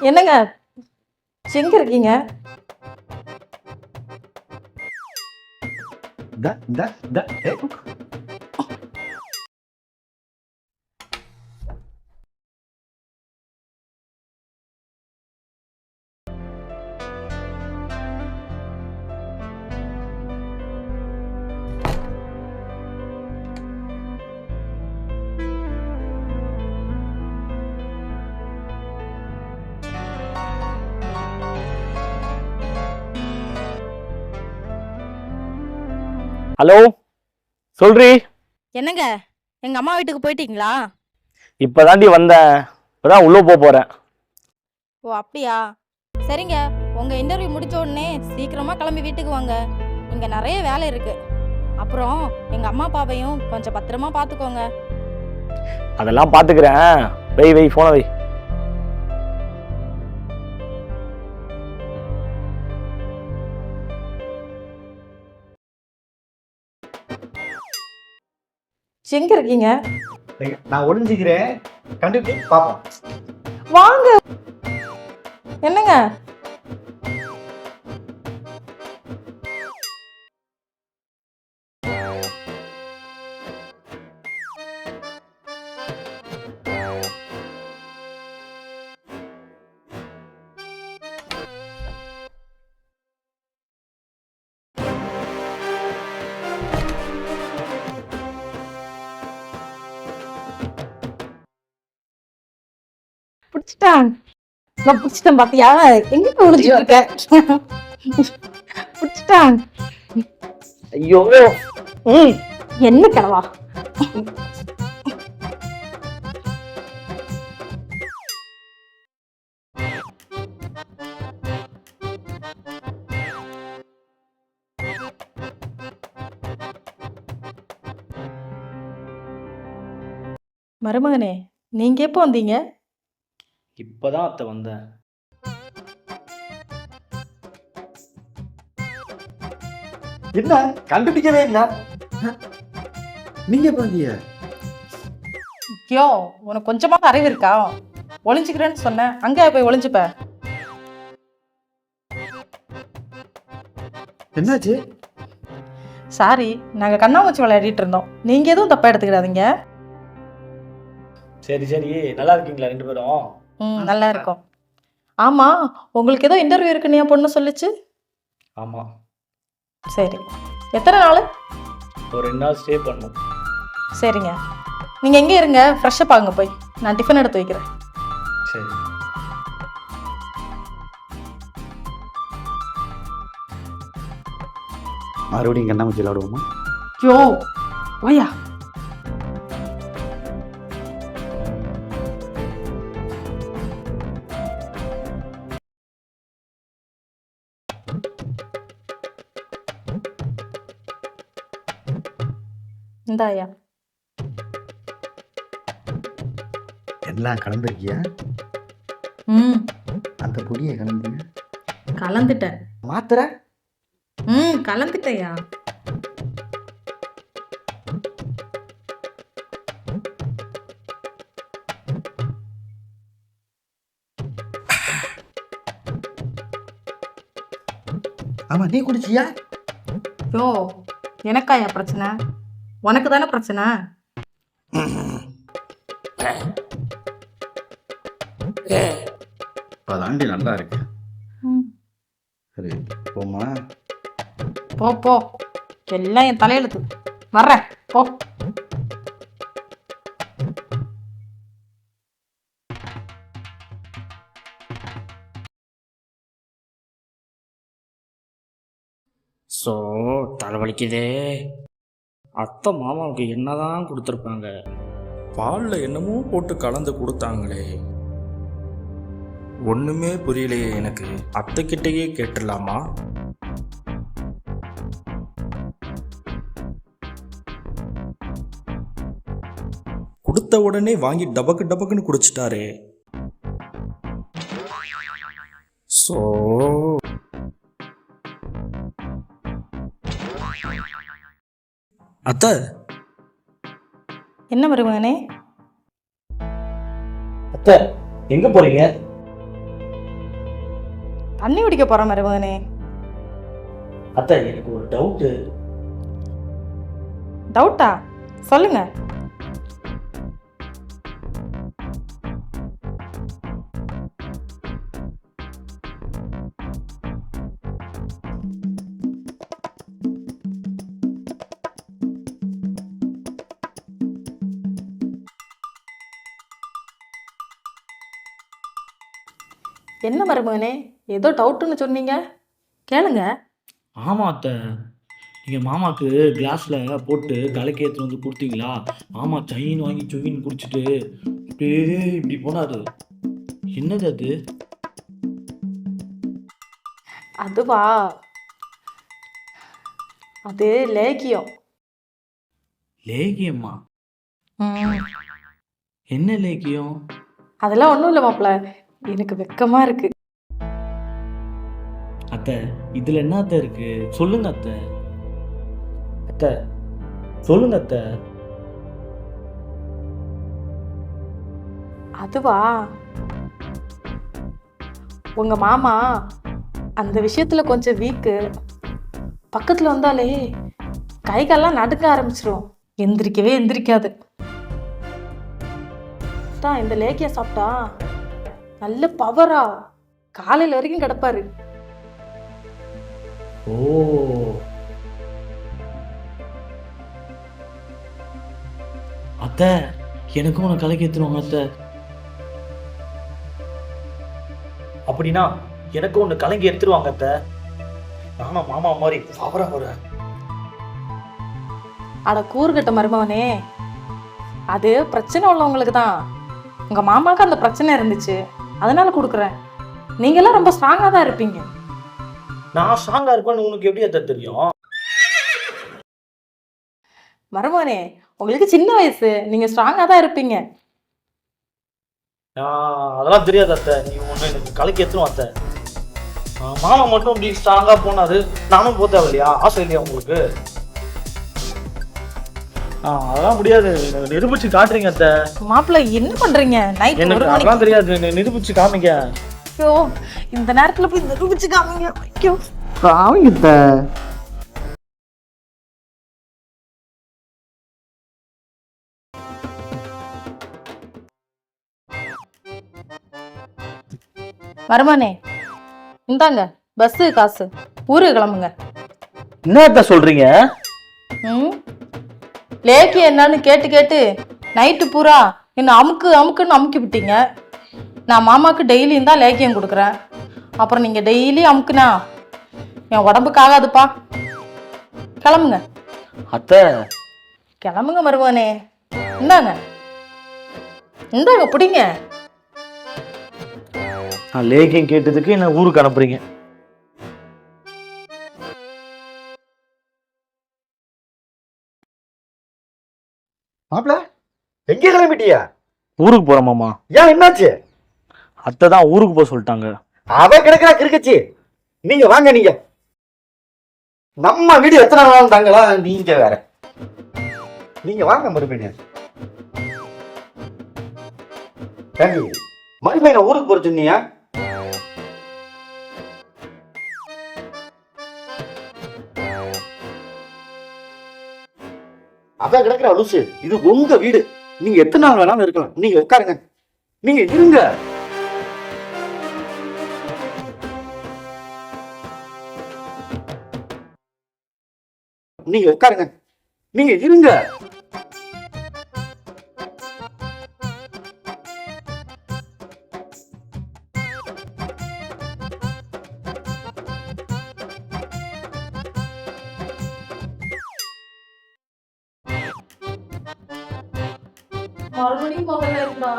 என்னங்க? எங்க இருக்கீங்க? இந்தா, இந்தா, ஏய். ஹலோ சொல்றி. என்னங்க? எங்க அம்மா வீட்டுக்கு போயிட்டீங்களா? இப்பதாண்டி வந்தேன். இப்பதான் உள்ள போக போறேன். ஓ அப்படியா? சரிங்க உங்க இன்டர்வியூ முடிச்ச உடனே சீக்கிரமா கிளம்பி வீட்டுக்கு வாங்க. இங்க நிறைய வேலை இருக்கு. அப்புறம் எங்க அம்மா அப்பாவையும் கொஞ்சம் பத்திரமா பாத்துக்கோங்க அதெல்லாம் பாத்துக்கிறேன் வை வை போன வை. எங்க இருக்கீங்க? நான் ஒளிஞ்சுக்கிறேன். கண்டுட்டு பாப்போம். வாங்க. என்னங்க? பிடிச்சிட்டான் நான் பிடிச்சிட்டேன் பாத்தியா? எங்க ஒளிஞ்சிட்டு இருக்க? பிடிச்சிட்டான் ஐயோ. ம். என்ன கிழவா மருமகனே நீங்க எப்போ வந்தீங்க? இப்பதான் அத்தை வந்தேன். என்ன? கண்டுபிடிக்கவே இல்ல. நீங்க பாத்தீங்க யோ உனக்கு கொஞ்சமாக அறிவு இருக்கா? ஒளிஞ்சுக்கிறேன்னு சொன்னேன். அங்கே போய் ஒளிஞ்சுப்ப? என்னாச்சு? சாரி நாங்கள் கண்ணாமூச்சி விளையாடிட்டு இருந்தோம். நீங்கள் எதுவும் தப்பாக எடுத்துக்கிடாதீங்க. சரி சரி. நல்லா இருக்கீங்களா ரெண்டு பேரும்? நல்லா இருக்கும் ஆமாம் உங்களுக்கு ஏதோ இன்டர்வியூ இருக்குன்னு என் பொண்ணு சொல்லுச்சு? ஆமா. சரி. எத்தனை நாள்? ஒரு ரெண்டு நாள் ஸ்டே பண்ணும். சரிங்க. நீங்கள் எங்கே இருங்க ஃப்ரெஷ்ஷப் ஆகுங்க போய். நான் டிஃபன் எடுத்து வைக்கிறேன். சரி. மறுபடியும் கண்ணாமூச்சி விளாடுவோமா யோ ஓயா. இந்தாயா. எல்லாம் கலந்துருக்கியா? ம். அந்த பொடியை கலந்துங்க கலந்துட்டேன். மாத்திரை? ம் கலந்துட்டேயா. ஆமா நீ குடிச்சியா? யோ எனக்காயா பிரச்சனை? உனக்கு தானே பிரச்சனை அதாண்டி நல்லா இருக்கு. சரி போமா போ போ. எல்லாம் என் தலையெழுத்து வர்றேன் போ. ஸோ தலைவலிக்குதே. அத்தை மாமாவுக்கு என்னதான் கொடுத்துருப்பாங்க? பாலில் என்னமோ போட்டு கலந்து கொடுத்தாங்களே. ஒன்றுமே புரியலையே எனக்கு. அத்தைக்கிட்டேயே கேட்டுடலாமா? கொடுத்த உடனே வாங்கி டபக்கு டபக்குன்னு குடிச்சிட்டாரு. ஸோ அத்த. என்ன மருமகனே? அத்த எங்க போறீங்க? தண்ணி குடிக்க போற மருமகனே. அத்த எனக்கு ஒரு டவுட்டு டவுட்டா சொல்லுங்க. என்ன மருமகனே ஏதோ டவுட்டுன்னு சொன்னீங்க? கேளுங்க. ஆமா அத்தை. நீங்க மாமாக்கு கிளாஸ்ல போட்டு கலக்கி எடுத்துட்டு வந்து கொடுத்தீங்களா? மாமா சைன் வாங்கி சுவின் குடிச்சிட்டு அப்படியே இப்படி போனாரு. என்னது அது? அதுவா? அது லேகியம். லேகியம்மா? என்ன லேகியம்? அதெல்லாம் ஒன்றும் இல்லை மாப்பிள்ள. எனக்கு வெக்கமா இருக்கு. அத்தை இதுல என்ன அத்தை இருக்கு? சொல்லுங்க அத்தை. அத்தை சொல்லுங்க அத்தை. அதுவா? உங்க மாமா அந்த விஷயத்துல கொஞ்சம் வீக்கு பக்கத்துல வந்தாலே கை கால்லாம் நடுக்க ஆரம்பிச்சிரும். எந்திரிக்கவே எந்திரிக்காது. தான் இந்த லேக்கிய சாப்பிட்டா? நல்ல பவரா காலையில வரைக்கும் கிடப்பாரு. ஓ. அத்தை எனக்கும் உன கலக்கி எடுத்துருவாங்க அத்தை. அப்படின்னா எனக்கும் ஒன்று கலங்கி எடுத்துருவாங்க அத்தை. நானும் மாமா மாதிரி பவரா வரேன் அட கூறுகட்ட மருமவனே அது பிரச்சனை உள்ளவங்களுக்கு தான். உங்க மாமாவுக்கு அந்த பிரச்சனை இருந்துச்சு. அதனால கொடுக்குறேன். நீங்கெல்லாம் ரொம்ப ஸ்ட்ராங்கா தான் இருப்பீங்க. நான் ஸ்ட்ராங்கா இருப்பேன்னு உனக்கு எப்படி அத்தை தெரியும்? மருமகனே உங்களுக்கு சின்ன வயசு. நீங்க ஸ்ட்ராங்கா தான் இருப்பீங்க. நான் அதெல்லாம் தெரியாது அத்தை. நீ ஒன்று எனக்கு கலக்கி எடுத்துரும் அத்தை. ஆ, மாமா மட்டும் இப்படி ஸ்ட்ராங்கா போனாரு. நானும் போக தேவையில்லையா ஆசை இல்லையா உங்களுக்கு? அதெல்லாம் முடியாது. நிரூபிச்சு காட்டுறீங்க அத்தை. மாப்பிள்ள என்ன பண்றீங்க? நைட் எனக்கு ஒரு மணிக்கு. அதெல்லாம் தெரியாது. நிரூபிச்சு காமிங்க. ஐயோ இந்த நேரத்துல போய் நிரூபிச்சு காமிங்க. ஐயோ. காமிங்க மருமனே இந்தாங்க பஸ் காசு. ஊருக்கு கிளம்புங்க. என்ன அத்தை சொல்றீங்க? ம்? லேக்கி என்னன்னு கேட்டு கேட்டு நைட்டு பூரா என்ன அமுக்கு அமுக்குன்னு அமுக்கி விட்டீங்க. நான் மாமாவுக்கு டெய்லியும் தான் லேக்கியம் கொடுக்குறேன். அப்புறம் நீங்கள் டெய்லி அமுக்குனா என் உடம்புக்கு ஆகாதுப்பா. கிளம்புங்க. அத்தை. கிளம்புங்க மருமகனே. இந்தாங்க. இந்தாங்க பிடிங்க. நான் லேக்கியம் கேட்டதுக்கு என்ன ஊருக்கு அனுப்புறீங்க? மாப்பிள எங்கே கிளம்பிட்டியா? ஊருக்கு மாமா. ஏன் என்னாச்சு? அத்தை தான் ஊருக்கு போக சொல்லிட்டாங்க. அவ கிடக்குறா கிறுக்கச்சி. நீங்க வாங்க நீங்க. நம்ம வீடு எத்தனை நாள் தாங்களா நீங்க வேற. நீங்க வாங்க மறுபடியும். மறுபடியும் ஊருக்கு போற சொன்னியா? அதான் கிடக்குற அலுசு. இது உங்க வீடு. நீங்க எத்தனை நாள் வேணாலும் இருக்கலாம். நீங்க உட்காருங்க. நீங்க இருங்க. நீங்க உட்காருங்க. நீங்க இருங்க. மறுபடியும் முதல்ல இருந்தா